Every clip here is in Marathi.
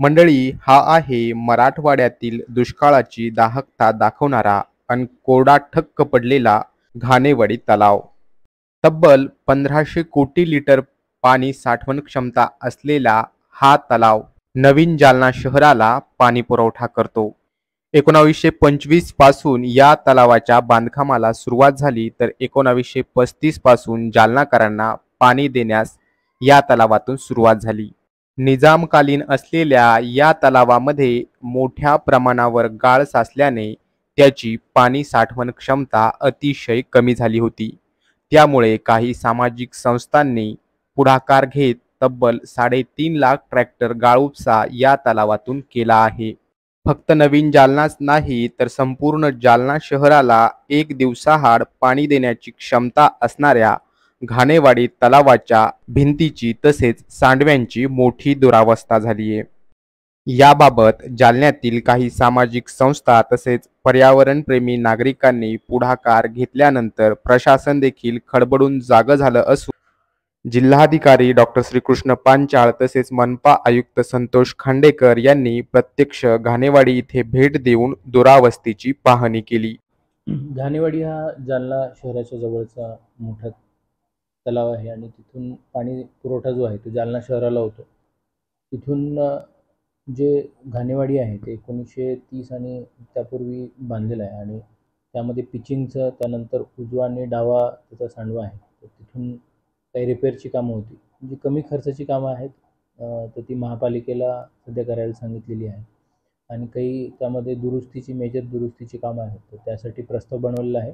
मंडळी हा आहे मराठवाड्यातील दुष्काळाची दाहकता दाखवणारा अन कोरडा ठक्क पडलेला घाणेवाडी तलाव. तब्बल पंधराशे कोटी लिटर पाणी साठवण क्षमता असलेला हा तलाव नवीन जालना शहराला पाणी पुरवठा करतो. एकोणावीसशे पंचवीसपासून या तलावाच्या बांधकामाला सुरुवात झाली तर एकोणावीसशे पस्तीसपासून जालनाकरांना पाणी देण्यास या तलावातून सुरुवात झाली. निजामकालीन असलेल्या या तलावामध्ये मोठ्या प्रमाणावर गाळ साचल्याने त्याची पाणी साठवण क्षमता अतिशय कमी झाली होती. त्यामुळे काही सामाजिक संस्थांनी पुढाकार घेत तब्बल साडेतीन लाख ट्रॅक्टर गाळुपसा या तलावातून केला आहे. फक्त नवीन जालनाच नाही तर संपूर्ण जालना शहराला एक दिवसाआड पाणी देण्याची क्षमता असणाऱ्या घाणेवाडी तलावाच्या भिंतीची तसेच सांडव्यांची मोठी दुरावस्था झाली आहे. याबाबत जालन्यातील काही सामाजिक संस्था तसेच पर्यावरणप्रेमी नागरिकांनी पुढाकार घेतल्यानंतर प्रशासन देखील खडबडून जागं झालं असून जिल्हाधिकारी डॉक्टर श्रीकृष्ण पांचाळ तसेच मनपा आयुक्त संतोष खांडेकर यांनी प्रत्यक्ष घाणेवाडी इथे भेट देऊन दुरावस्थेची पाहणी केली. घाणेवाडी हा जालना शहराच्या जवळचा मोठा तलाव आहे आणि तिथून पाणी पुरवठा जो आहे तो जालना शहराला होतो. तिथून जे घाणेवाडी आहे ते एकोणीसशे तीस आणि त्यापूर्वी बांधलेलं आहे आणि त्यामध्ये पिचिंगचं त्यानंतर उजवा आणि डावा त्याचा सांडवा आहे. तर तिथून काही रिपेअरची कामं होती. जी कमी खर्चाची कामं आहेत तर ती महापालिकेला सध्या करायला सांगितलेली आहे. आणि काही त्यामध्ये दुरुस्तीची मेजर दुरुस्तीची कामं आहेत तर त्यासाठी प्रस्ताव बनवलेला आहे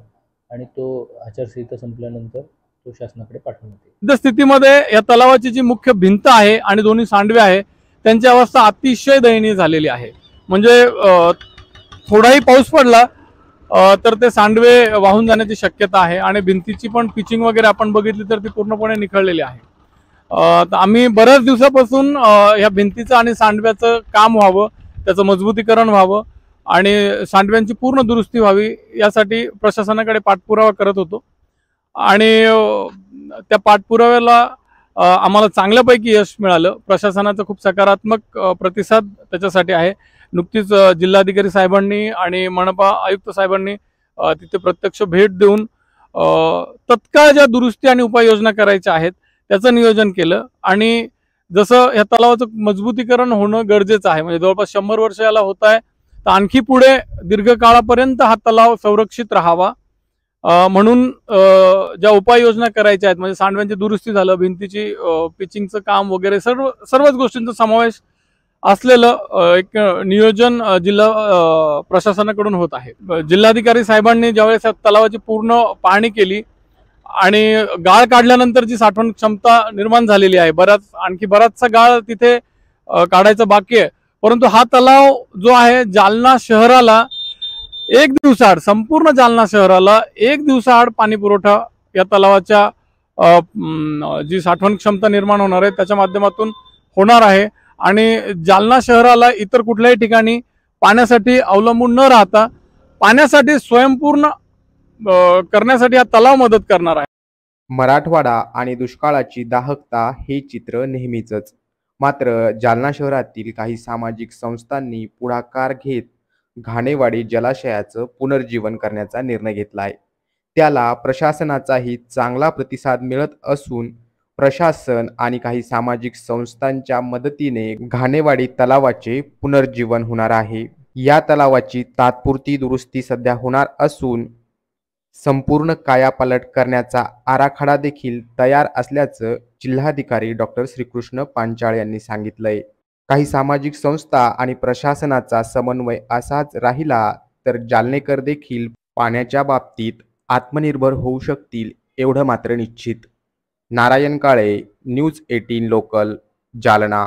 आणि तो आचारसंहिता संपल्यानंतर तो शासनाकडे पाठवण्यात येईल. स्थितीमध्ये या तलावाची जी मुख्य भिंत आहे आणि दोन्ही सांडवे आहे त्यांची अवस्था अतिशय दयनीय झालेली आहे. म्हणजे थोडाही पाऊस पडला तर ते सांडवे वाहून जाण्याची शक्यता आहे आणि भिंतीची पण पिचिंग वगैरे आपण बघितली तर ती पूर्णपणे निखळलेली आहे. तर आम्ही बऱ्याच दिवसापासून या भिंतीचं आणि सांडव्याचं काम व्हावं त्याचं मजबूतीकरण व्हावं आणि सांडव्यांची पूर्ण दुरुस्ती व्हावी यासाठी प्रशासनाकडे पाठपुरावा करत होतो. आणि त्या पाठपुराव्याला आम्हाला चांगल्यापैकी यश मिळालं. प्रशासनाचा खूप सकारात्मक प्रतिसाद त्याच्यासाठी आहे. नुकतीच जिल्हाधिकारी साहेबांनी आणि मनपा आयुक्त साहेबांनी तिथे प्रत्यक्ष भेट देऊन तत्काळ ज्या दुरुस्ती आणि उपाययोजना करायच्या आहेत त्याचं नियोजन केलं. आणि जसं ह्या तलावाचं मजबूतीकरण होणं गरजेचं आहे म्हणजे जवळपास शंभर वर्ष याला होत आहे तर आणखी पुढे दीर्घकाळापर्यंत हा तलाव संरक्षित राहावा. म्हणून ज्या उपाययोजना करायच्या आहेत म्हणजे सांडव्यांची दुरुस्ती झालं भिंतीची पिचिंगचं काम वगैरे सर्व सर्वच गोष्टींचा समावेश असलेलं एक नियोजन जिल्हा प्रशासनाकडून होत आहे. जिल्हाधिकारी साहेबांनी ज्यावेळेस तलावाची पूर्ण पाहणी केली आणि गाळ काढल्यानंतर जी साठवण क्षमता निर्माण झालेली आहे बराच आणखी बराचसा गाळ तिथे काढायचं बाकी आहे. परंतु हा तलाव जो आहे जालना शहराला एक दिवसाआड संपूर्ण जालना शहराला एक दिवसाआड पाणी पुरवठा या तलावाच्या जी साठवण क्षमता निर्माण होणार आहे त्याच्या माध्यमातून होणार आहे. आणि जालना शहराला इतर कुठल्याही ठिकाणी पाण्यासाठी अवलंबून न राहता पाण्यासाठी स्वयंपूर्ण करण्यासाठी हा तलाव मदत करणार आहे. मराठवाडा आणि दुष्काळाची दाहकता हे चित्र नेहमीचंच. मात्र जालना शहरातील काही सामाजिक संस्थांनी पुढाकार घेत घाणेवाडी जलाशयाचं पुनर्जीवन करण्याचा निर्णय घेतला आहे. त्याला प्रशासनाचाही चांगला प्रतिसाद मिळत असून प्रशासन आणि काही सामाजिक संस्थांच्या मदतीने घाणेवाडी तलावाचे पुनर्जीवन होणार आहे. या तलावाची तात्पुरती दुरुस्ती सध्या होणार असून संपूर्ण कायापालट करण्याचा आराखडा देखील तयार असल्याचं जिल्हाधिकारी डॉक्टर श्रीकृष्ण पांचाळ यांनी सांगितलंय. काही सामाजिक संस्था आणि प्रशासनाचा समन्वय असाच राहिला तर जालनेकर देखील पाण्याच्या बाबतीत आत्मनिर्भर होऊ शकतील एवढं मात्र निश्चित. Narayan Kale news eighteen local Jalna.